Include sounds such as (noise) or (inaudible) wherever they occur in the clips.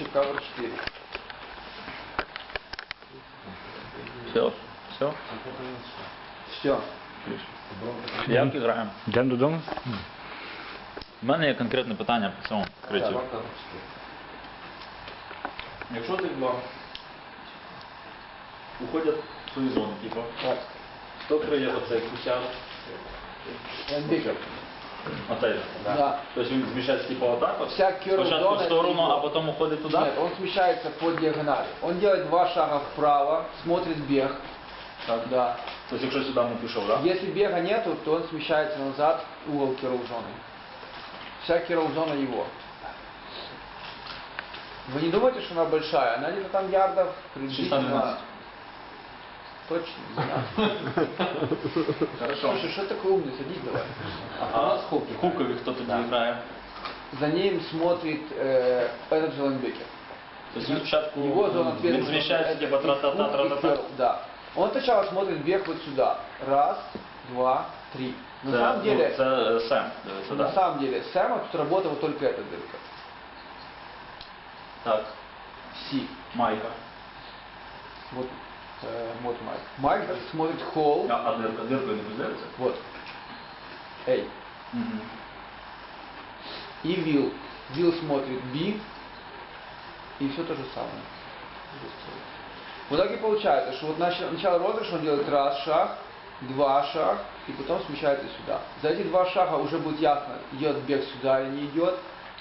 следующий cover 4. Все, все. Все. Як граємо? Йдемо додому? У мене є конкретне питання по цьому критю. cover 4. Якщо ти два уходять в свою зону, типу, Так. хто криє оцей кусяк, Лайнбекер. оцей? Да. Тобто він зміщається типу отак от, Вся curl спочатку в зона сторону, это а потім уходить туди? Нет, он смещается по диагонали. Он делает два шага вправо, смотрит бег. Так. Да. Тобто якщо сюди не пішов, так? Если бега нету, то он смещается назад, угол кирл зоны. Вся кирл зона его. Вы не думаете, что она большая? Она где-то там ярдов приблизительно... 612. Точно, не знаю. (laughs) Хорошо. Слушай, что такой умный, садись давай. А у нас хуки. Хукові хто тоді грає? За ним смотрит э, этот же лайнбекер. Тобто він спочатку Его зона він ответственности. зміщається, это типу, и тра-та-та, хук, и тра-та-та. curl, Да. Он сначала смотрит бег вот сюда. Раз, два, три. На Це, самом ну, деле, це е, Сем, дивиться, на так? самом деле, Сэма тут работала только эта дырка. Так, Си. Майка. Вот, э, вот Майк. Майк даже смотрит холл. А, а дирка, диркою не подивиться? Вот. Эй. Угу. И Вилл. Вилл смотрит Би. И все то же самое. В итоге получается, что вот нач- начало розыгрыша он делает раз шаг, два шаг, и потом смещается сюда. За эти два шага уже будет ясно, идет бег сюда или не идет.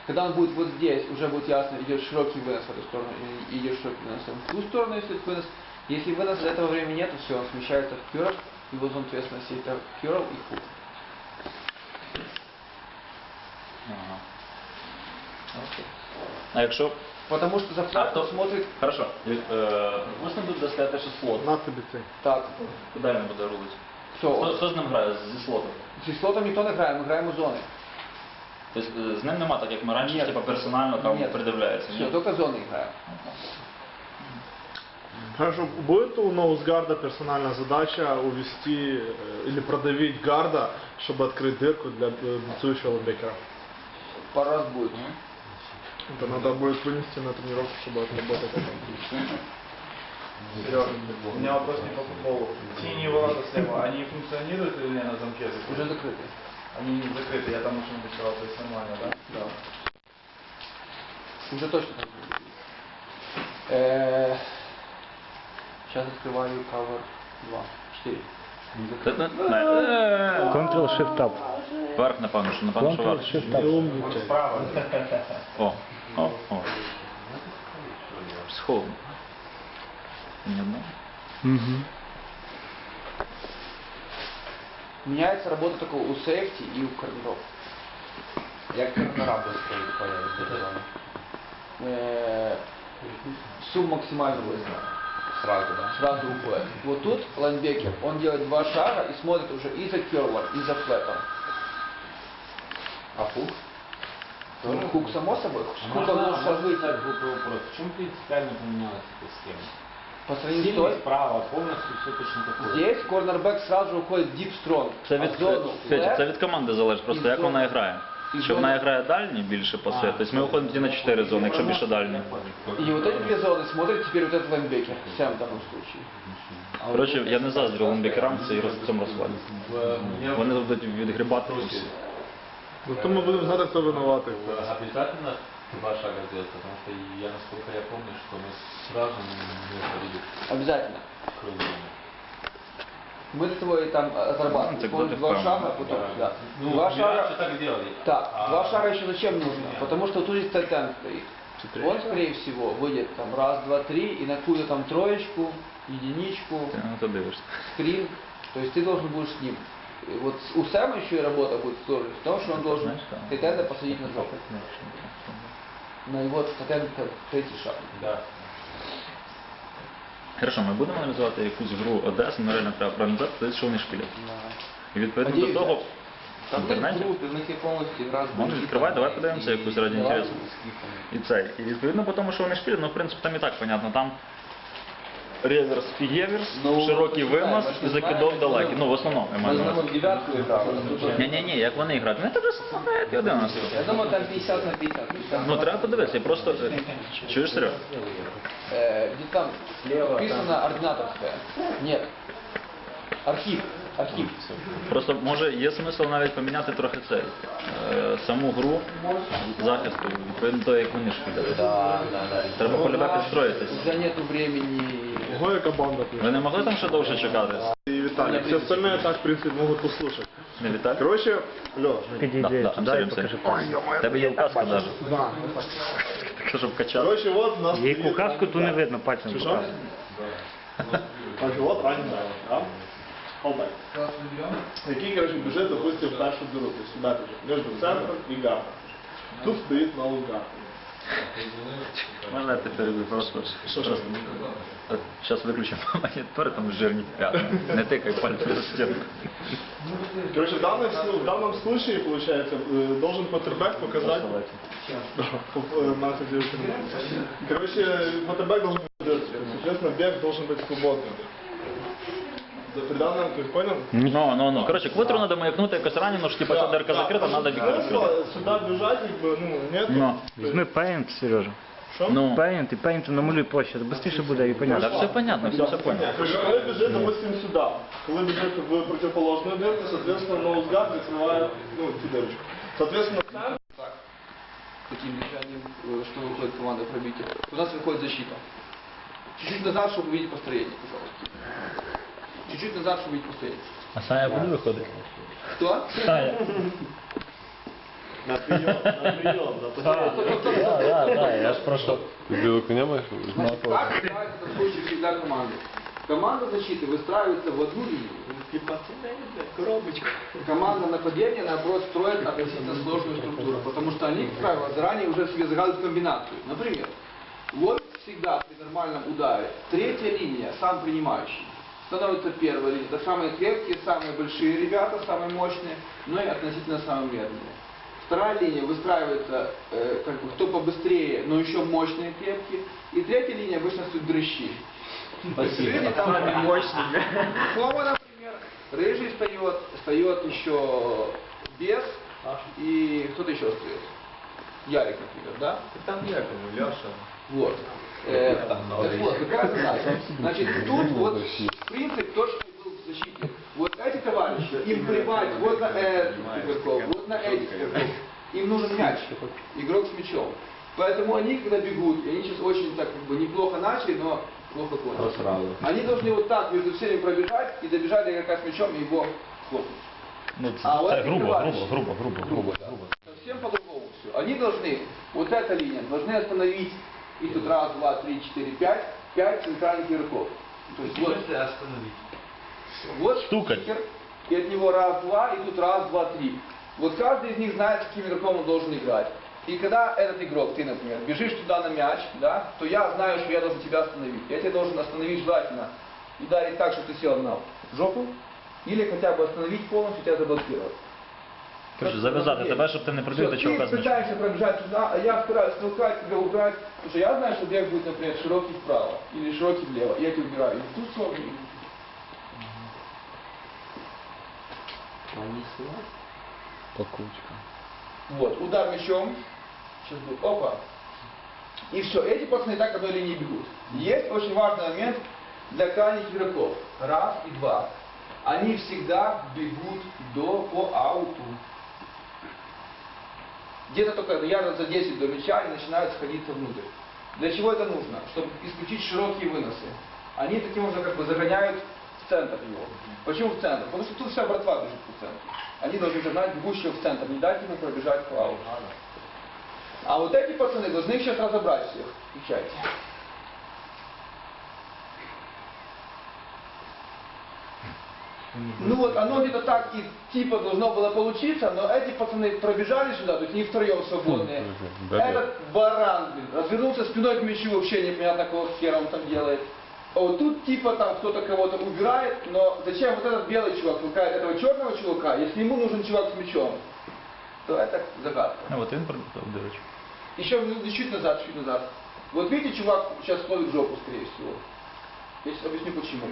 Когда он будет вот здесь, уже будет ясно, идет широкий вынос в эту сторону или идет широкий вынос в ту сторону, если это вынос. Если выноса этого времени нет, все, он смещается в кюрл, его зона ответственности это кюрл и хук. Ага. Окей. А якщо... Потому что за А флаг кто- смотрит Хорошо. Е, можна тут достати ще слот? На тобі цей. так. Куди він буде рулити? Кто? Хто, хто з ним грає зі слотом? Зі слотом ніхто не грає, ми граємо зони. Тобто е, з ним нема так, як ми раніше, Ні. типу, персонально там Ні. придивляється. Все, ні? тільки зони граємо. Хорошо, будет у ноузгарда персональная задача увести э, или продавить гарда, чтобы открыть дырку для э, танцующего лайнбекера? Пару раз буде. Это надо будет вынести на тренировку, чтобы отработать это. Серега, у меня вопрос не по футболу. Синие ворота слева, они функционируют или не на замке? Уже закритий. Они не закрыты, я там уже написал, то есть нормально, да? Да. Уже точно так буде. Сейчас открываю cover 2. 4. Та- та- не. Ctrl-Shift-Tab. Верх, напевно, що напевно, що верх. Ctrl-Shift-Tab. Справа. О, о, о. Сховно. Ні одного. Мгм. Меняется работа только у сейфти и у корнеров. Як корнера швидко появиться Е, Сум максимально быстро. Сразу, да? Сразу уходит. Вот тут лайнбекер, он делает два шага и смотрит уже и за керлом, и за флетом. А фук? Ну, Хук само собой. Хук он может сейчас выйти. вопрос. В чем принципиально поменялась эта схема? По сравнению с Сильно той, справа, полностью все точно такое. Здесь корнербэк сразу же уходит в deep strong. Це А від, в зону Федя, flat це від команди залежить, просто як вона грає. І Якщо зона- вона грає дальні більше паси, тобто ми виходимо тоді на 4 зони, якщо більше дальні. И вот эти две зоны смотрит теперь вот этот лайнбекер. Сэм в данном случае. Коротше, я не заздрю ломбікерам в цій роз- цьому розкладі. Вони будуть відгрібати всі. Зато мы будем знать, кто виноватый. Обязательно два шага сделать, потому что я, насколько я помню, что мы сразу не уходили Обязательно. в круг Мы того и там э, Ну, и два вправо. шага, а потом сюда. Ну, два раньше так делали. Так, А- два шага еще зачем нужно? Потому что тут здесь тайтен стоит. Он, скорее всего, выйдет там раз, два, три и на какую-то там троечку, единичку, то дивишся. скрин. То есть ты должен будешь с ним. И вот с- у Сэма еще и работа будет сложность в том, что он должен да. тайтена посадить на жопу. На его тайтен третий шаг. Да. Хорошо, ми будемо аналізувати якусь гру Одеси, але реально треба проаналізувати, тоді що вони шпилять. І відповідно до того, в Там інтернеті, есть в них є повністю гра з Може, бандитами відкривай, давай подивимося якусь раді інтересу. І це. І відповідно по тому, що вони шпилять, ну в принципі там і так понятно, там реверс і реверс, Ну, широкий знаємо, вимаз ми і ж закидов знаємо, далекий. Ну, в основному, я Ми маю на увазі. девятку играли. Ні, ні, ні, як вони грають. Вони теж знають і 11. Я думаю, там 50 на 50. Ну, треба подивитися, я просто... е, Чуєш, Серега? Э, где там написано ординаторская? Нет. Архив. Архив. Просто може є смисл навіть поміняти трохи цей е, саму гру захисту, відповідно до того, як вони шкідали. Да, да, да. Треба полюбе підстроїтись. Уже нету времени. Ого, яка банда Ви не могли там ще довше чекати? И Виталий. Все остальные так, в принципе, могут послушать. Не Віталій? Короче, Лёш, Да, да, абсолютно все. Тебе є указка навіть, да. така, щоб качати. Короче, вот у нас... Стоит- казку, то не видно, пальцем Что? показує. Короче, вот драйвер, да? Холбек. Який, короче, бюджет, допустим, в першу дыру, то есть сюда бежит, между центром и гардом. Тут стоит новый гард. Можна я тебе перебив просто? Що, що? Зараз виключимо (laughs) монітор, там жирні п'ятна. Не тикай пальцем в стінку. Короче, в данном, сл- в данном случае, получается, э, должен Паттербек показать... Э, на это делать не надо. Короче, Паттербек должен быть дыркой. Соответственно, бег должен быть свободным. Да, При данном, ты понял? Ну, ну, ну. Коротше, квотеру треба маякнути якось ранено, що типа ця дирка закрита, треба бігти відкрити. Смысла сюда бежать, как бы, ну, нет. Ну, Візьми пейнт, Сережа. Что? ну. Пейнт і пейнтом намалюй площадь, швидше буде і Та понятно. все понятно, все, все понятно. Короче, коли бежит, допустим, сюда, коли бежит в противоположную дырку, соответственно, ноузгард закрывает, ну, эту дырочку. Соответственно, центр Таким движением, э, что выходит команда пробития. У нас выходит защита. Чуть-чуть назад, чтобы увидеть построение, пожалуйста. Чуть-чуть назад, чтобы увидеть построение. А Саня куди виходить? Кто? Саня. на прием, на прием, на Так, так, так, я ж прошу. Белого коня маешь? Значит, как выстраивается в этом случае всегда команда? Команда защиты выстраивается в одну линию. Команда нападения, наоборот, строит относительно сложную структуру, потому что они, как правило, заранее уже себе загадывают комбинацию. Например, вот всегда при нормальном ударе третья линия, сам принимающий, становится первая линия. Это самые крепкие, самые большие ребята, самые мощные, но и относительно самые медленные. Вторая линия выстраивается, э, как бы, кто побыстрее, но еще мощные, крепкие. И третья линия обычно стоит дрыщи. Рыжий там мощный. Фома, например, рыжий встает, встает еще бес и кто-то еще остается. Ярик, например, да? Там некому, Леша. Вот. Э, так вот, какая задача? Значит, тут вот принцип то, что был в защите. Вот эти товарищи, им плевать вот на этих игроков, вот на этих игроков. Им нужен мяч, игрок с мячом. Поэтому они, когда бегут, и они сейчас очень так как бы неплохо начали, но плохо кончили. Они должны вот так между всеми пробежать и добежать до игрока с мячом и его хлопнуть. Ну, А вот грубо, грубо, грубо, грубо. грубо, да. Совсем по-другому все. Они должны, вот эта линия, должны остановить, и тут раз, два, три, четыре, пять, пять центральных игроков. То есть вот, остановить. вот Стукать. стикер, и от него раз, два, и тут раз, два, три. Вот каждый из них знает, с каким игроком он должен играть. И когда этот игрок, ты, например, бежишь туда на мяч, да, то я знаю, что я должен тебя остановить. Я тебя должен остановить желательно. Ударить так, чтобы ты сел на жопу, или хотя бы остановить полностью, тебя заблокировать. Коротше, зав'язати тебе, щоб ти не прибив до чувака Ты з мячом. пытаешься пробежать туда, а я стараюсь толкать тебя, убрать. Потому что я знаю, что бег будет, например, широкий вправо или широкий влево. И я тебя убираю. И в ту сторону. и- Вот, удар мячом. Сейчас будет. Опа. И все, эти пацаны так одной линии бегут. Есть очень важный момент для крайних игроков. Раз и два. Они всегда бегут до по ауту. Где-то только ярдов за 10 до мяча и начинают сходиться внутрь. Для чего это нужно? Чтобы исключить широкие выносы. Они таким образом как бы загоняют в центр его. Почему в центр? Потому что тут вся братва бежит по центру. Они должны загнать бегущего в центр, не дать ему пробежать ауту. А вот эти пацаны должны их сейчас разобрать всех. Включайте. Ну вот, оно где-то так и типа должно было получиться, но эти пацаны пробежали сюда, то есть не втроем свободные. Да-да. Этот баран, блин, развернулся спиной к мячу, вообще непонятно, какого хера он там делает. А вот тут типа там кто-то кого-то убирает, но зачем вот этот белый чувак толкает этого черного чувака, если ему нужен чувак с мячом, то это загадка. Ну, от він прибив дирочку. Еще ну, чуть назад, чуть назад. Вот видите, чувак сейчас ловит жопу, скорее всего. Я сейчас объясню почему.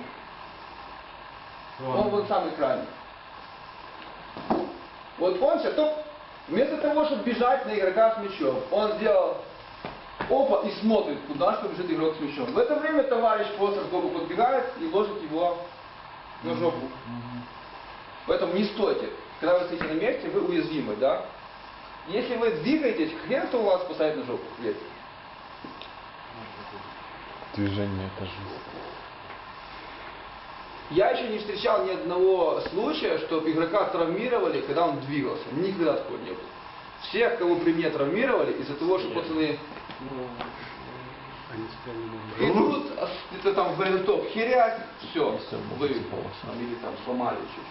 Он вот самый крайний. Вот он сейчас, топ, вместо того, чтобы бежать на игрока с мячом, он сделал опа и смотрит, куда что бежит игрок с мячом. В это время товарищ просто сбоку подбегает и ложит его на жопу. Поэтому не стойте. Когда вы стоите на месте, вы уязвимы, да? Если вы двигаетесь, хрен кто вас посадит на жопу, верьте. Движение это жизнь. Я еще не встречал ни одного случая, чтобы игрока травмировали, когда он двигался. Никогда такого не было. Всех, кого при мне травмировали, из-за того, что пацаны идут, а где-то там в топ херять, все, вы там, или там сломали чуть.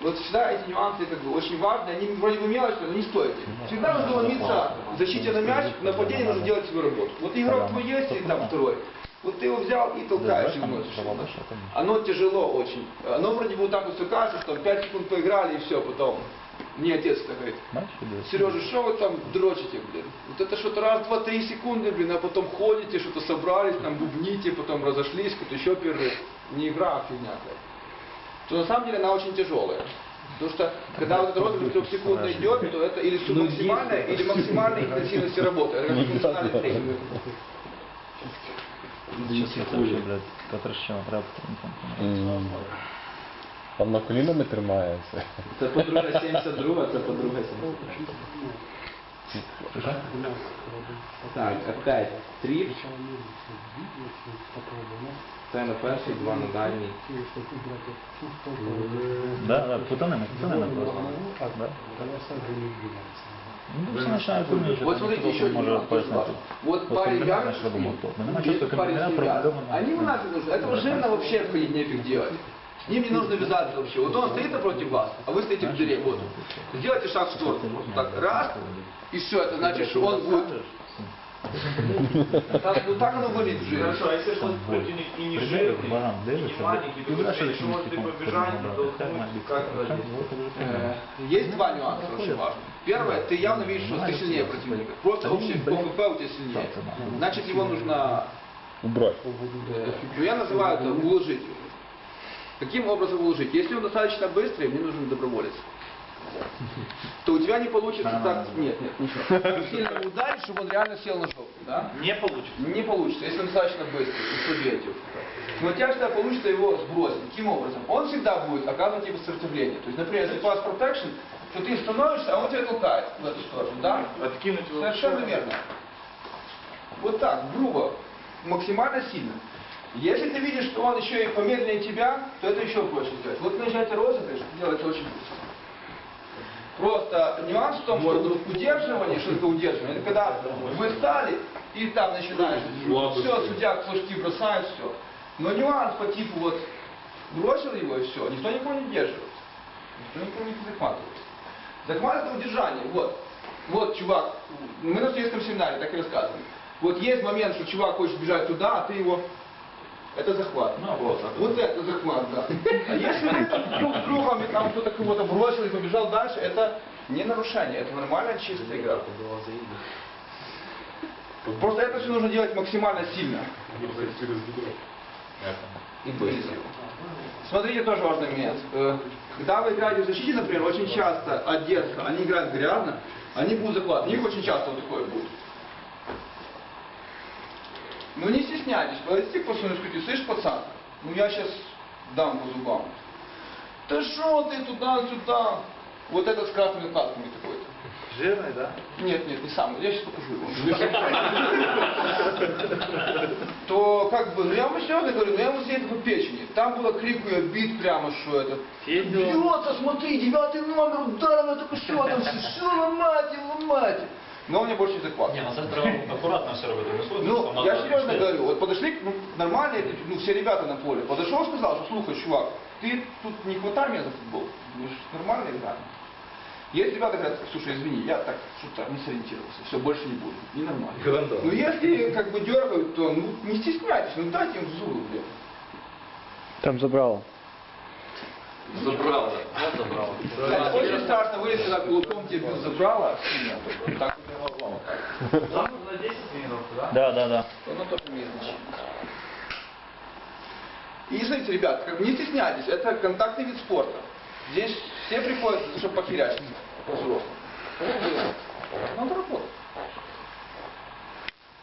Вот всегда эти нюансы как бы очень важны, они вроде бы мелочи, но не стоят. Всегда нужно ломиться в защите на мяч, в нападении нужно делать свою работу. Вот игрок твой есть, или там второй, вот ты его взял и толкаешь, и вносишь. Оно тяжело очень. Оно вроде бы вот так вот все кажется, что 5 секунд поиграли и все, потом. Мне отец так говорит, Сережа, что вы там дрочите, блин? Вот это что-то раз, два, три секунды, блин, а потом ходите, что-то собрались, там бубните, потом разошлись, какой-то еще перерыв. Не игра, а фигня. То на самом деле она очень тяжелая. Потому что когда вот эта розыгрыш трехсекундная идет, то это или субмаксимальная, или максимальная интенсивность работы. Это как функциональный тренинг. Блядь, Катрощина, треба М. Там на колінами тримається. Це подруга 72, це подруга 72. Так, опять тріп. Це на перший, два на дальній. Да, да, путанина, путанина просто. Да. Ну, все начинают умничать. Вот смотрите, еще один может пояснить. Вот парень меня, Ян, знаешь, я думал, топ. Ну, проблема, Они у нас нужны. Этого жирно вообще входить нефиг делать. С ним не нужно вязаться вообще. Вот он стоит напротив вас, а вы стоите в дыре. Вот. Сделайте шаг в сторону. Вот так, раз, и все. Это значит, что он будет... Так, ну так оно в жире. Хорошо, а если что противник и не жирный, и не маленький, то может ты побежать, толкнуть, как это Э, Есть два нюанса очень важных. Первое, ты явно видишь, что ты сильнее противника. Просто общий ОФП у тебя сильнее. Значит, его нужно Убрать. Ну, я называю это уложить. Каким образом уложить? Если он достаточно быстрый, мне нужен доброволец. То у тебя не получится так... Нет, нет, ничего. (laughs) Сильно ударить, чтобы он реально сел на жопу. Да? Не получится. Не получится, если он достаточно быстрый и слабее тебя. Но у тебя всегда получится его сбросить. Каким образом? Он всегда будет оказывать тебе сопротивление. То есть, например, если pass protection, то ты становишься, а он тебя толкает в эту сторону. Да? Откинуть его. Совершенно верно. Вот так, грубо, максимально сильно. Если ты видишь, что он еще и помедленнее тебя, то это еще проще сделать. Вот начать розыгрыш делается очень быстро. Просто нюанс в том, что удерживание, что такое удерживание, это когда вы стали и там начинаешь, все, судья флажки бросает, все. Но нюанс по типу вот бросил его и все, никто никого не держит. Никто никого не захватывает. Захват это удержание, вот. Вот, чувак, мы на светском семинаре так и рассказывали. Вот есть момент, что чувак хочет бежать туда, а ты его... Это захват. Ну, вот. Вот это захват, да. А если вы друг с другом, и там кто-то кого-то бросил и побежал дальше, это не нарушение, это нормальная чистая игра. Просто это все нужно делать максимально сильно. И быстро. Смотрите, тоже важный момент. Э, Когда вы играете в защите, например, очень часто от детства они играют грязно, они будут захватывать. У них очень часто вот такое будет. Ну не стесняйтесь, подойдите к пацану и скажите, слышь, пацан, ну я сейчас дам по зубам. Да что ты туда-сюда? Вот этот с красными касками такой-то. Жирный, да? Нет, нет, не сам. Я сейчас покажу его. (laughs) То как бы, ну я ему серьезно говорю, ну я ему съеду по печени. Там было крику и бит прямо, что это. Бьется, смотри, девятый номер, ударом, это что там, все ломать, ломать. Но мне больше не захватывает. Ні, ну це ж треба акуратно все. Не слухай, Ну, там я серьезно говорю, вот подошли, ну, нормально, эти, ну, все ребята на поле. Подошел, сказал, что, слушай, чувак, ты тут не хватай меня за футбол. Мы же нормально играем. Есть ребята говорят, слушай, извини, я так что-то не сориентировался, все, больше не буду. Ненормально. Ну, если как бы дергают, то ну, не стесняйтесь, ну дайте им в зубы, блин. Там забрало. Забрало. Забрало. Это очень страшно вылезти на кулаком тебе забрало. сильно, Так. Там на 10 минут, да? Да, да, да. Оно тоже имеет значение. И смотрите, ребят, как бы не стесняйтесь, это контактный вид спорта. Здесь все приходят, чтобы похерячиться по-взрослому. Надо работать.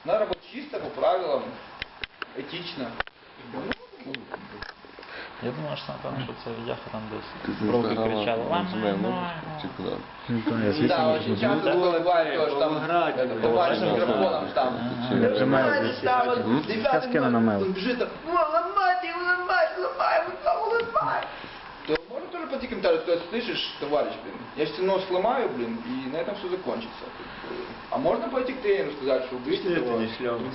Надо работать чисто, по правилам, этично. Я думаю, що напевно, що це Яха там десь інстаграма кричали. «Ламай, ламай». Звідси Да, очень знати. часто то, что там с микрофоном там. Ребята, Сейчас кину на. Он бежит, так, «О, его, ломай, вот там, ломай. То можно тоже пойти комментарий сказать, слышишь, товарищ, блин, я тебе нос сломаю, блин, и на этом все закончится. А можно пойти к тренеру сказать, что вы это не шлем,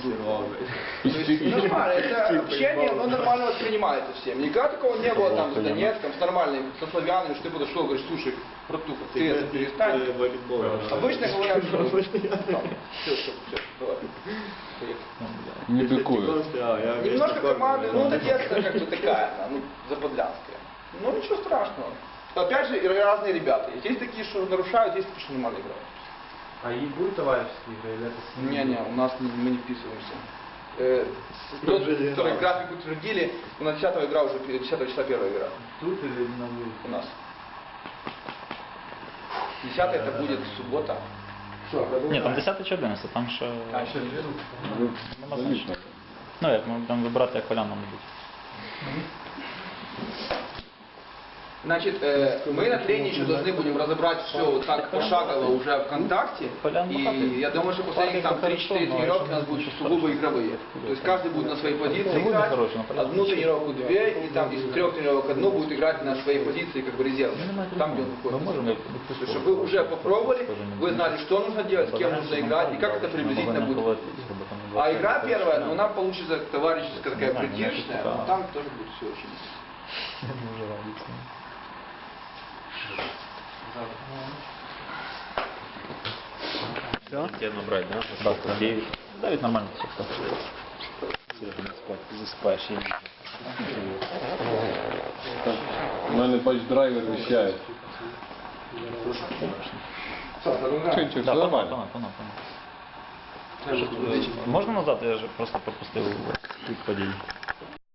нормально, это общение, оно нормально воспринимается всем. Никогда такого не было там с Донецком, с нормальными, со славянами, что ты подошел говоришь, слушай, братуха, ты это перестань. Обычно говорят, что все, все, все, давай. Не бикую. Немножко команда, ну это детская как бы такая, она, ну, заподлянская. Ну ничего страшного. Опять же, разные ребята. есть. Такие, что нарушают, есть такие, что нормально играют. А и будет товарищеские игры или это с ними? Не-не, у нас не- мы не вписываемся. Э, (laughs) тот, который график утвердили, у нас 10 игра уже, 10 числа первая игра Тут или на улице? у нас. 10 это будет суббота. Ні, там 10 чи 11, там ще А, еще нема значення. Ну як, ми будемо вибирати як поляну, мабуть. Значит, э, мы на тренинге еще должны будем разобрать все вот так пошагово уже ВКонтакте. И я думаю, что последние там 3-4 тренировки у нас будут сугубо игровые. То есть каждый будет на своей позиции играть. но. Одну тренировку две, и там из трех тренировок одну будет играть на своей позиции как бы резерв. Там, где он можемо То есть, чтобы вы уже попробовали, вы знали, что нужно делать, с кем нужно играть и как это приблизительно будет. А игра первая, ну, она получится товарищеская, такая притишная, но там тоже будет все очень Тебе набрати, да? Так, так. Давид нормально все. Засипаєш їм. У мене бач драйвер вищає. Чуть-чуть, все Да, нормально. погнали, погнали, погнали. Можна назад? Я ж просто пропустив хід подій.